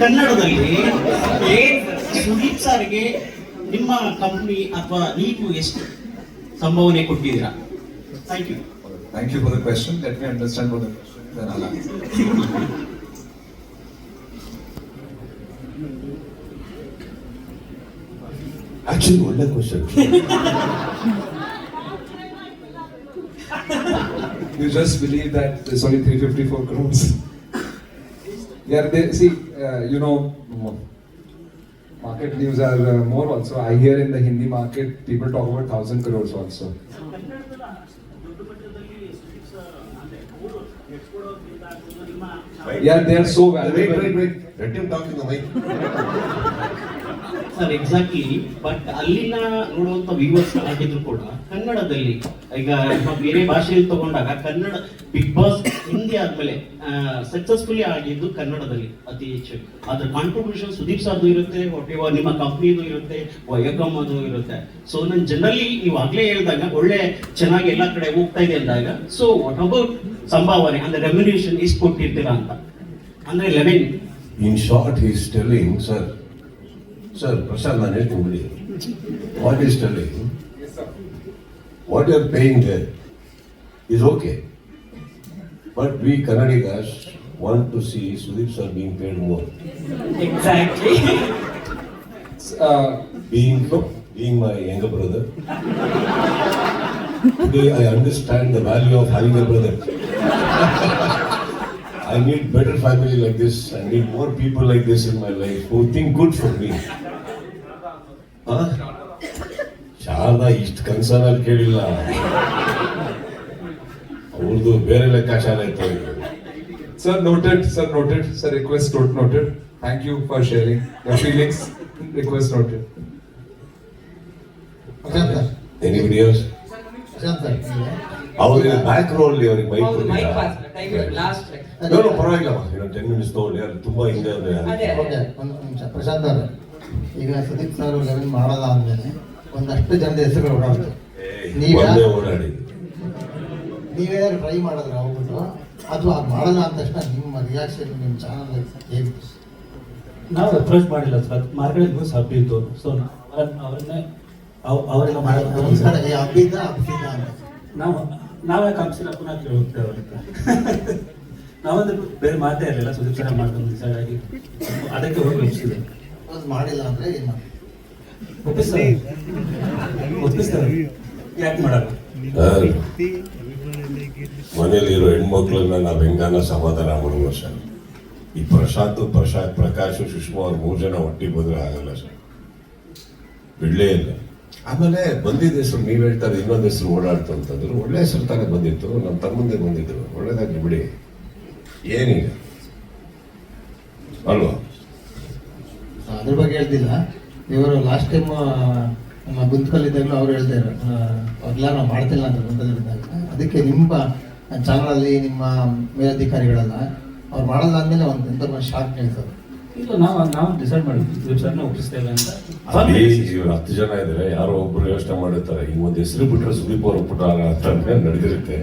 ಕನ್ನಡದಲ್ಲಿ ಸುದೀಪ್ ಸಾರಿಗೆ ನಿಮ್ಮ ಕಂಪ್ನಿ ಅಥವಾ ನೀವು ಎಷ್ಟು ಸಂಭಾವನೆ ಕೊಟ್ಟಿದ್ದೀರಾ? Thank you thank you for the question let me understand for the question ಅಲ್ಲ ಆಕ್ಚುಲಿ ಒಳ್ಳೆ question You just believe that there's only 354 crores. Yeah, they, see, uh, you know, market news are uh, more also. I hear in the Hindi market, people talk about 1000 crores also. Yeah, they are so wait, valuable. wait, wait. Let him talk in the mic. Sir exactly but ಅಲ್ಲಿನ ನೋಡುವಂತ viewers ಆಗಿದ್ರು ಕೂಡ ಕನ್ನಡದಲ್ಲಿ ಈಗ ಬೇರೆ ಭಾಷೆಯಲ್ಲಿ ತಗೊಂಡಾಗ Kannada big boss Hindi ಆದ್ಮೇಲೆ ಸಕ್ಸಸ್ಫುಲಿ ಆಗಿದ್ದು ಕನ್ನಡದಲ್ಲಿ ಅತಿ ಹೆಚ್ಚು. ಅದ್ರ ಕಾಂಟ್ರಿಬ್ಯೂಷನ್ ಸುದೀಪ್ ಸರ್ದು ಇರುತ್ತೆ ಹೊಟ್ಟೆವ ನಿಮ್ಮ ಕಂಪ್ನಿದು ಇರುತ್ತೆ ವಯಕಮ್ ಅದು ಇರುತ್ತೆ. ಸೊ ನಾನು ಜನರಲಿ ನೀವು ಆಗ್ಲೇ ಹೇಳಿದಾಗ ಒಳ್ಳೆ ಚೆನ್ನಾಗಿ ಎಲ್ಲ ಕಡೆ ಹೋಗ್ತಾ ಇದೆ ಅಂದಾಗ ಸೊ ವಾಟ್ ಅಬೌಟ್ ಸಂಭಾವನೆ ಅಂದ್ರೆ ರೆಮ್ಯುನೇಷನ್ ಇಸ್ ಕೊಟ್ಟಿರ್ತೀರಾ ಅಂತ? ಅಂದ್ರೆ eleven in short he's telling, sir, Sir, Prasanna is Kumli. What is telling? What you are paying there is okay. But we Kannadigas want to see Sudip are being paid more. Exactly. uh, being, being my younger brother, today I understand the value of having a brother. I need better family like this. I need more people like this in my life who think good for me. Huh? Sharada ಇಷ್ಟು ಕನ್ಸನಲ್ಲಿ ಕೇಳಿಲ್ಲ ಅವ್ರದ್ದು ಬೇರೆ ಲೆಕ್ಕಾಚಾರ ಇತ್ತು ಇದು. Sir, noted, sir, noted, sir, request not- noted. Thank you for sharing your feelings. Request noted. Prashant ಅವ್ರಿಗೆ back roll ಅವ್ರಿಗೆ mic ಹೌದು mic pass time last no no ಪರವಾಗಿಲ್ಲಮ್ಮ ಇನ್ನೊಂದು ಟೆನ್ ಮಿನಿಟ್ಸ್ ತಗೊಳ್ಳಿ ಅದು ತುಂಬಾ ಹಿಂದೆ ಅದೇ. ಓಕೆ ಒಂದು ನಿಮಿಷ. ಪ್ರಶಾಂತ್ ಅವರೇ ಈಗ ಸುದೀಪ್ ಸರ್ ಲೆವೆನ್ ಮಾಡಲ್ಲ ಅಂದ್ಮೇಲೆ ಒಂದಷ್ಟು ಜನ ಹೆಸರು ಓಡಾಡ್ತು ನೀವೇ ಓಡಾಡಿ. ನೀವೇನಾದ್ರು ಟ್ರೈ ಮಾಡಿದ್ರೆ ಹೋಗ್ಬಿಟ್ಟು? ಅಥವಾ ಅದು ಮಾಡಲ್ಲ ಅಂದ ತಕ್ಷಣ ನಿಮ್ಮ ರಿಯಾಕ್ಷನ್ ನಿಮ್ಮ ಚಾನಲ್ ಹೇಗೆ ನಾವು ಅಪ್ರೋಚ್ ಮಾಡಿಲ್ಲ ಸರ್ ಮಾರ್ಕೆಟ್ ನ್ಯೂಸ್ ಇತ್ತು. ಸೊ ಅವರನ್ನೇ ಅವರೆಲ್ಲ ಅಂತ. ನಾವು ನಾವೇ ಕಂಪ್ಸಿಲ್ಲ ಪುನಃ ಕೇಳುತ್ತೇವೆ ಅವ್ರಿಗೆ ನಾವಂದ್ರೆ ಬೇರೆ ಮಾತೇ ಇರಲಿಲ್ಲ ಸುದೀಪ್ ಸರ ಮಾಡ್ಕೊಂಡು ಆಗಿ ಅದಕ್ಕೆ ಹೋಗಿ ಒಪ್ಪಿಸಿದೆ. ಮಾಡಿಲ್ಲ ಅಂದ್ರೆ ಏನು ಒಪ್ಪಿಸ್ತಾರೆ. ಒಪ್ಪಿಸ್ತಾರೆ. ಯಾಕೆ ಮಾಡಲ್ಲ ಮನೇಲಿರೋ ಹೆಣ್ಮಕ್ಳನ್ನ ನಾವು ಹೆಂಗಾನ ಸಮಾಧಾನ ಮಾಡುವ ಸರ್? ಈ ಪ್ರಶಾಂತ್ ಪ್ರಶಾಂತ್ ಪ್ರಕಾಶ್ ಸುಷ್ಮಾ ಅವ್ರ ಮೂರ್ ಜನ ಒಟ್ಟಿಗೆ ಬಂದ್ರೆ ಆಗಲ್ಲ ಸರ್. ಬಿಡ್ಲೇ ಇಲ್ಲ. ಆಮೇಲೆ ಬಂದಿದ್ದ ಹೆಸರು ನೀವ್ ಹೇಳ್ತಾರೆ, ಇನ್ನೊಂದು ಹೆಸರು ಓಡಾಡ್ತು ಅಂತಂದ್ರು. ಒಳ್ಳೆ ಹೆಸರು ತಾನೇ ಬಂದಿತ್ತು ನಮ್ಮ ತಮ್ಮಂದೇ ಬಂದಿದ್ರು. ಒಳ್ಳೇದಾಗ್ಲಿ ಬಿಡಿ. ಏನೀಗ ಅಲ್ವಾ? ಅದ್ರ ಬಗ್ಗೆ ಹೇಳ್ತಿಲ್ಲ. ಇವರು ಲಾಸ್ಟ್ ಟೈಮ್ ನಮ್ಮ ಗುಂತ್ಕಲ್ಲಿದ್ದಾಗಲೂ ಅವ್ರು ಹೇಳ್ತಾರೆ ಅವ್ರೆಲ್ಲ ನಾವು ಮಾಡ್ತಿಲ್ಲ ಅಂತ ಗುಂತಲ್ಲಿದ್ದಾಗ ಅದಕ್ಕೆ ನಿಮ್ಮ ಚಾನಲಲ್ಲಿ ನಿಮ್ಮ ಮೇಲಧಿಕಾರಿಗಳೆಲ್ಲ ಅವ್ರು ಮಾಡಲ್ಲ ಅಂದಮೇಲೆ ಒಂದು ಎಂತ ಶಾಕ್ ಹೇಳ್ತಾರೆ. ಇಲ್ಲ ನಾವು ನಾವು ಡಿಸೈಡ್ ಮಾಡಿದ್ವಿ. ಸುದೀಪ್ ಸರ್ನ ಇಲ್ಲ ಅಂತ. ಅಲ್ಲಿ ಇವ್ರು ಹತ್ತು ಜನ ಇದ್ರೆ ಯಾರೋ ಒಬ್ರು ಯೋಚನೆ ಮಾಡಿರ್ತಾರೆ ಈ ಒಂದು ಹೆಸರು ಬಿಟ್ರೆ ಸುದೀಪ್ ಅವ್ರು ಬಿಟ್ರ ಅಂತ ಅಂದ್ರೆ ನಡೆದಿರುತ್ತೆ.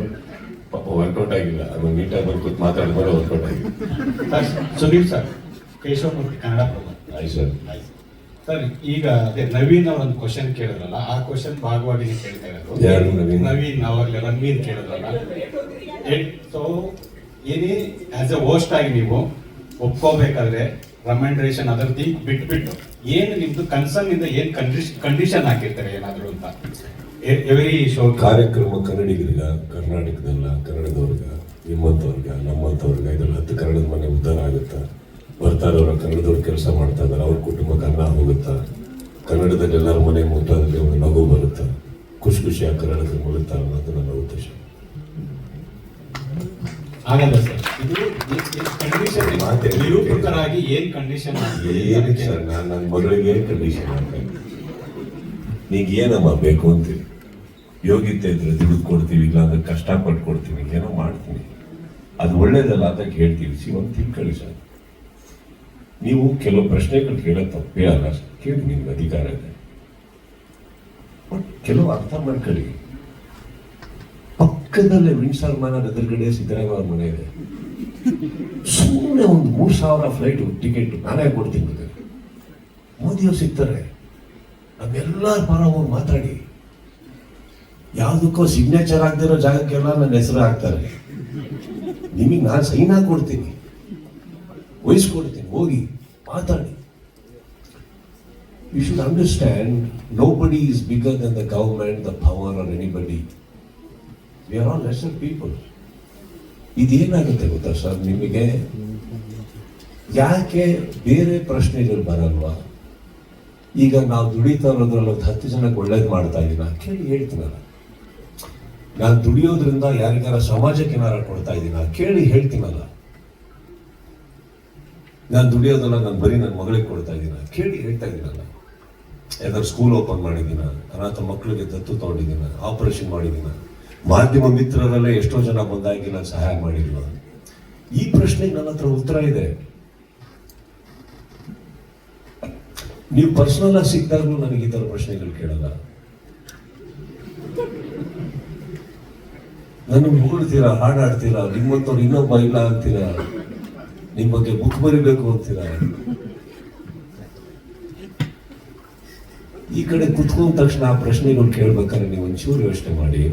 ಪಾಪ ವರ್ಕೌಟ್ ಆಗಿಲ್ಲ. ಅದು ನೀಟಾಗಿ ಬಂದು ಕೂತ್ ಮಾತಾಡಿದ್ಮೇಲೆ ವರ್ಕೌಟ್ ಆಗಿದೆ ಸುದೀಪ್ ಸರ್ ಕೇಶವಮೂರ್ತಿ ಕನ್ನಡ ಪ್ರಭ. ಆಯ್ತು ಸರ್ ಸರ್ ಈಗ ಅದೇ ನವೀನ್ ಅವ್ರ ಒಂದು ಕ್ವಶನ್ ಕೇಳಿದ್ರಲ್ಲ ಆ ಕ್ವಶನ್ ಭಾಗವಾಗಿ ಕೇಳ್ತಾ ಇರೋದು. ನವೀನ್? ನವೀನ್ ಅವಾಗಲೇ ರನ್ವೀನ್ ಕೇಳಿದ್ರಲ್ಲ. ಸೊ ಏನೇ ಆಸ್ ಎ ಹೋಸ್ಟ್ ಆಗಿ ನೀವು ಒಪ್ಕೋಬೇಕಾದ್ರೆ ರೆಕಮೆಂಡೇಶನ್ ಅದರದ್ದು ಬಿಟ್ಬಿಟ್ಟು ಏನು ನಿಮ್ದು ಕನ್ಸರ್ನ್ ಇಂದ ಏನು ಕಂಡೀಷನ್ ಕಂಡೀಷನ್ ಹಾಕಿರ್ತಾರೆ ಏನಾದ್ರು ಅಂತ. ಎವರಿ ಶೋ ಕಾರ್ಯಕ್ರಮ ಕನ್ನಡಿಗರಿಗ ಕರ್ನಾಟಕದಲ್ಲ ಕನ್ನಡದವ್ರಿಗ ನಿಮ್ಮಂಥವ್ರಿಗ ನಮ್ಮಂಥವ್ರಿಗ ಇದ್ರಲ್ಲಿ ಹತ್ತು ಕನ್ನಡದ ಮನೆ ಉದ್ಧಾರ ಆಗುತ್ತಾ? ಬರ್ತಾ ಇರೋರ ಕನ್ನಡದವ್ರು ಕೆಲಸ ಮಾಡ್ತಾ ಇದ್ದಾರೆ ಅವ್ರ ಕುಟುಂಬ ಕನ್ನಡ ಹೋಗುತ್ತಾ? ಕನ್ನಡದಲ್ಲಿ ಎಲ್ಲರ ಮನೆ ಮುಟ್ಟಾದಲ್ಲಿ ಒಂದು ನಗು ಬರುತ್ತಾ? ಖುಷಿ ಖುಷಿಯಾಗಿ ಕನ್ನಡದಲ್ಲಿ ಮುಳುಗ್ತಾ ಅನ್ನೋದು ನನ್ನ ಉದ್ದೇಶ. ಆಗಲ್ಲ ಸರ್ ನಿರೂಪಕರಾಗಿ ಏನ್ ಕಂಡೀಷನ್ ಏನು ಸರ್ ನಾನು ನನ್ನ ಮಗಳಿಗೆ ಕಂಡೀಷನ್ ನೀಗ ಏನಮ್ಮ ಬೇಕು ಅಂತೀವಿ ಯೋಗ್ಯತೆ ಇದ್ರೆ ದುಡ್ಡು ಕೊಡ್ತೀವಿ ಇಲ್ಲ ಅಂದ್ರೆ ಕಷ್ಟಪಟ್ಟು ಕೊಡ್ತೀವಿ ಏನೋ ಮಾಡ್ತೀನಿ ಅದು ಒಳ್ಳೇದಲ್ಲ ಅಂತ ಹೇಳ್ತೀವಿ ಸಿ ಒಂದು ತಿಳ್ಕೊಳ್ಳಿ ಸರ್. ನೀವು ಕೆಲವು ಪ್ರಶ್ನೆಗಳು ಕೇಳೋ ತಪ್ಪೇ ಅಲ್ಲ ಕೇಳಿ ನಿಮ್ಗೆ ಅಧಿಕಾರ ಇದೆ. ಬಟ್ ಕೆಲವು ಅರ್ಥ ಮಾಡ್ಕೊಳ್ಳಿ ಪಕ್ಕದಲ್ಲೇ ವಿನ್ಸರ್ ಮನ ಎದುರುಗಡೆ ಸಿದ್ದರಾಮಯ್ಯ ಅವ್ರ ಮನೆ ಇದೆ. ಸುಮ್ಮನೆ ಒಂದು ಮೂರು ಸಾವಿರ ಫ್ಲೈಟ್ ಟಿಕೆಟ್ ನಾನೇ ಕೊಡ್ತೀನಿ ಬೇಕಾದ್ರೆ ಮೋದಿಯವ್ರು ಸಿಗ್ತಾರೆ. ನಮ್ಮೆಲ್ಲರ ಪರ ಅವ್ರು ಮಾತಾಡಿ. ಯಾವುದಕ್ಕೋ ಸಿಗ್ನೇಚರ್ ಆಗದಿರೋ ಜಾಗಕ್ಕೆಲ್ಲ ನನ್ನ ಹೆಸರು ಹಾಕ್ತಾರೆ. ನಿಮಗೆ ನಾನು ಸೈನ್ ಕೊಡ್ತೀನಿ. ವಹಿಸ್ಕೊಡ್ತೀನಿ. ಹೋಗಿ ಮಾತಾಡಿ. You should understand nobody is bigger than the government the power are anybody we are all lesser people ಇದೇನಾಗುತ್ತೆ ಗೊತ್ತಾ ಸರ್? ನಿಮಗೆ ಯಾಕೆ ಬೇರೆ ಪ್ರಶ್ನೆಗಳು ಬರಲ್ವಾ? ಈಗ ನಾವು ದುಡಿತಾ ಇರೋದ್ರಲ್ಲಿ ಒಂದು ಹತ್ತು ಜನಕ್ಕೆ ಒಳ್ಳೇದು ಮಾಡ್ತಾ ಇದ್ದೀನ ಕೇಳಿ ಹೇಳ್ತೀನಲ್ಲ ನಾನು. ದುಡಿಯೋದ್ರಿಂದ ಯಾರಿಗಾರ ಸಮಾಜಕ್ಕೆ ಏನಾರ ಕೊಡ್ತಾ ಇದ್ದೀನ ಕೇಳಿ ಹೇಳ್ತೀನಲ್ಲ ನಾನು. ದುಡಿಯೋದಲ್ಲ ನಾನು ಬರೀ ನನ್ನ ಮಗಳಿಗೆ ಕೊಡ್ತಾ ಇದ್ದೀನ ಕೇಳಿ ಹೇಳ್ತಾ ಇದ್ದೀನಲ್ಲ ಯಾವ್ದಾದ್ರು ಸ್ಕೂಲ್ ಓಪನ್ ಮಾಡಿದ್ದೀನ ಅನಾಥ ಮಕ್ಕಳಿಗೆ ದತ್ತು ತಗೊಂಡಿದ್ದೀನ ಆಪರೇಷನ್ ಮಾಡಿದ್ದೀನ ಮಾಧ್ಯಮ ಮಿತ್ರರಲ್ಲೇ ಎಷ್ಟೋ ಜನ ಬಂದಾಗಿ ನಾನು ಸಹಾಯ ಮಾಡಿಲ್ವ ಈ ಪ್ರಶ್ನೆಗೆ ನನ್ನ ಹತ್ರ ಉತ್ತರ ಇದೆ. ನೀವು ಪರ್ಸನಲ್ ಆಗಿ ಸಿಕ್ಕಾಗ್ಲೂ ನನಗೆ ಈ ಥರ ಪ್ರಶ್ನೆಗಳು ಕೇಳಲ್ಲ. ನನ್ನ ಹೊಗಳ್ತೀರಾ ಹಾಡಾಡ್ತೀರಾ ನಿಮ್ಮಂತವ್ರು ಇನ್ನೊಬ್ಬ ಇಲ್ಲ ಅಂತೀರಾ, ನಿಮ್ಮ ಬಗ್ಗೆ ಬುಕ್ ಬರಿಬೇಕು ಅಂತೀರಾ? ಈ ಕಡೆ ಕುತ್ಕೊಂಡ ತಕ್ಷಣ ಆ ಪ್ರಶ್ನೆಗಳು ಕೇಳ್ಬೇಕಾದ್ರೆ ನೀವು ಒಂಚೂರು ಯೋಚನೆ ಮಾಡಿ.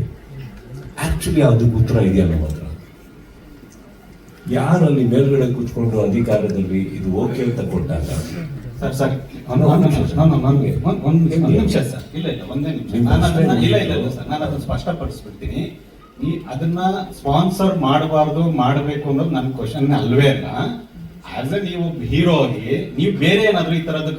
ಆಕ್ಚುಲಿ ಅದು ಉತ್ತರ ಇದೆಯಾ ನಮ್ಮ ಹತ್ರ? ಯಾರಲ್ಲಿ ಮೇಲ್ಗಡೆ ಕೂತ್ಕೊಂಡು ಅಧಿಕಾರದಲ್ಲಿ ಇದು ಓಕೆ ಅಂತ ಕೊಟ್ಟಾಗ? ಸರ್ ಸರ್ ಒಂದು ಒಂದು ನಿಮಿಷ. ಸರ್. ಇಲ್ಲ ಇಲ್ಲ ಒಂದೇ ನಿಮಿಷ. ಇಲ್ಲ ಇಲ್ಲ ಇಲ್ಲ ಸರ್. ನಾನು ಅದನ್ನ ಸ್ಪಷ್ಟಪಡಿಸ್ಬಿಡ್ತೀನಿ. ನೀ ಅದನ್ನ ಸ್ಪಾನ್ಸರ್ ಮಾಡಬಾರ್ದು ಮಾಡಬೇಕು ಅನ್ನೋದು ನನ್ನ ಕ್ವಶನ್ ಅಲ್ವೇ ಅಲ್ಲ. ಆಸ್ ಎ ನೀವು ಹೀರೋ ಆಗಿ ನೀವು ಬೇರೆ ಏನಾದ್ರು ಈ ತರದ್ದು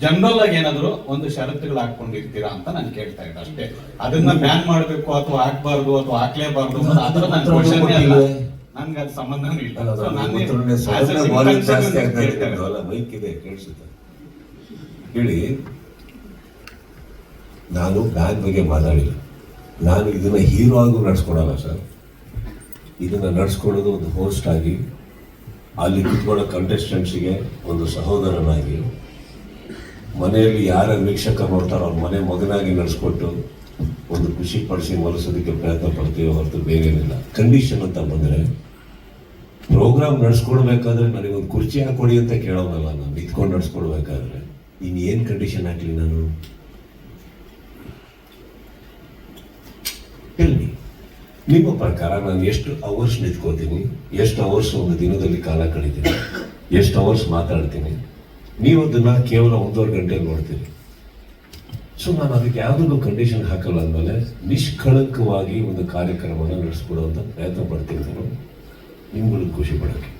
ಜನರಲ್ ಆಗಿ ಏನಾದ್ರು ಒಂದು ಷರತ್ತುಗಳು ಹಾಕೊಂಡಿರ್ತೀರಾ ಅಂತ ನಾನು ಕೇಳ್ತಾ ಇದ್ದೆ ಅಷ್ಟೇ. ಅದನ್ನ ಬ್ಯಾನ್ ಮಾಡಬೇಕು ಅಥವಾ ಹಾಕ್ಬಾರ್ದು ಅಥವಾ ಹಾಕ್ಲೇಬಾರ್ದು ಅದರ ನನ್ನ ಕ್ವಶನ್ ನನ್ಗೆ ಅದು ಸಂಬಂಧನೂ ಇಲ್ಲ. ಇದೆ. ಕೇಳಿಸುತ್ತೆ. ಹೇಳಿ. ನಾನು ಬ್ಯಾನ್ ಬಗ್ಗೆ ಮಾತಾಡಿಲ್ಲ. ನಾನು ಇದನ್ನ ಹೀರೋ ಆಗೂ ನಡ್ಸ್ಕೊಡಲ್ಲ ಸರ್. ಇದನ್ನ ನಡ್ಸ್ಕೊಡೋದು ಒಂದು ಹೋಸ್ಟ್ ಆಗಿ ಅಲ್ಲಿ ಕುತ್ಕೊಳ್ಳೋ ಕಂಟೆಸ್ಟೆಂಟ್ಸಿಗೆ ಒಂದು ಸಹೋದರನಾಗಿ ಮನೆಯಲ್ಲಿ ಯಾರ ವೀಕ್ಷಕ ನೋಡ್ತಾರೋ ಅವ್ರ ಮನೆ ಮಗನಾಗಿ ನಡೆಸ್ಕೊಟ್ಟು ಒಂದು ಖುಷಿ ಪಡಿಸಿ ಮಲಸೋದಕ್ಕೆ ಪ್ರಯತ್ನ ಪಡ್ತೀವಿ ಹೊರತು ಬೇರೇನಿಲ್ಲ. ಕಂಡೀಷನ್ ಅಂತ ಬಂದರೆ ಪ್ರೋಗ್ರಾಮ್ ನಡೆಸ್ಕೊಡ್ಬೇಕಾದ್ರೆ ನನಗೊಂದು ಕುರ್ಚಿ ಹಾಕೊಡಿ ಅಂತ ಕೇಳೋದಲ್ಲ ನಾನು. ನಿಂತ್ಕೊಂಡು ನಡೆಸ್ಕೊಡ್ಬೇಕಾದ್ರೆ. ಇನ್ನು ಏನು ಕಂಡೀಷನ್ ಹಾಕಲಿ ನಾನು? ಹೇಳಿ ನಿಮ್ಮ ಪ್ರಕಾರ ನಾನು ಎಷ್ಟು ಅವರ್ಸ್ ನಿಂತ್ಕೋತೀನಿ ಎಷ್ಟು ಅವರ್ಸ್ ಒಂದು ದಿನದಲ್ಲಿ ಕಾಲ ಕಳಿತೀನಿ? ಎಷ್ಟು ಅವರ್ಸ್ ಮಾತಾಡ್ತೀನಿ? ನೀವು ದಿನ ಕೇವಲ ಒಂದೂವರೆ ಗಂಟೆ ನೋಡ್ತೀರಿ. ಸೊ ನಾನು ಅದಕ್ಕೆ ಯಾವುದನ್ನು ಕಂಡೀಷನ್ ಹಾಕಲ್ಲ ಅಂದಮೇಲೆ ನಿಷ್ಕಳಂಕವಾಗಿ ಒಂದು ಕಾರ್ಯಕ್ರಮನ ನಡೆಸ್ಕೊಡುವಂಥ ಪ್ರಯತ್ನ ಪಡ್ತೀನಿ ನಾನು. ನಿಮ್ಗಳಿಗೆ ಖುಷಿ ಪಡೋಕ್ಕೆ